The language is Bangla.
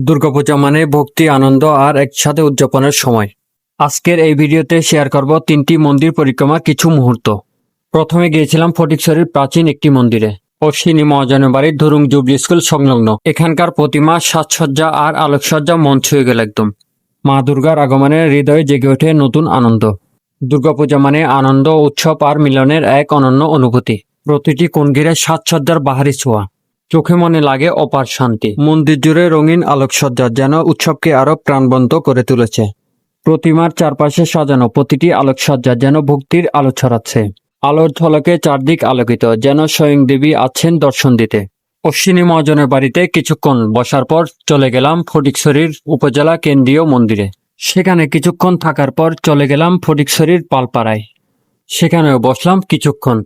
দুর্গাপূজা মানে ভক্তি, আনন্দ আর একসাথে উদযাপনের সময়। আজকের এই ভিডিওতে শেয়ার করব তিনটি মন্দির পরিক্রমার কিছু মুহূর্ত। প্রথমে গিয়েছিলাম ফটিকছড়ির প্রাচীন একটি মন্দিরে অশ্বিনী মহাজনের বাড়ির ধরুং জুবলি স্কুল সংলগ্ন। এখানকার প্রতিমা, সাজসজ্জা আর আলোকসজ্জা মন ছুঁয়ে গেল একদম। মা দুর্গার আগমনে হৃদয়ে জেগে ওঠে নতুন আনন্দ। দুর্গাপূজা মানে আনন্দ, উৎসব আর মিলনের এক অনন্য অনুভূতি। প্রতিটি কোণ ঘিরে সাজসজ্জার বাহারি ছোঁয়া। চোখে মনে লাগে অপার শান্তি। মন্দির জুড়ে রঙিন আলোকসজ্জা যেন উৎসবকে আরও প্রাণবন্ত করে তুলেছে। প্রতিমার চারপাশে সাজানো প্রতিটি আলোকসজ্জা যেন ভক্তির আলো ছড়াচ্ছে। আলোর ঝলকে চারদিক আলোকিত, যেন স্বয়ং দেবী আছেন দর্শন দিতে। অশ্বিনী মহাজনের বাড়িতে কিছুক্ষণ বসার পর চলে গেলাম ফটিকছড়ির উপজেলা কেন্দ্রীয় মন্দিরে। সেখানে কিছুক্ষণ থাকার পর চলে গেলাম ফটিকশরীর পালপাড়ায়। সেখানেও বসলাম কিছুক্ষণ।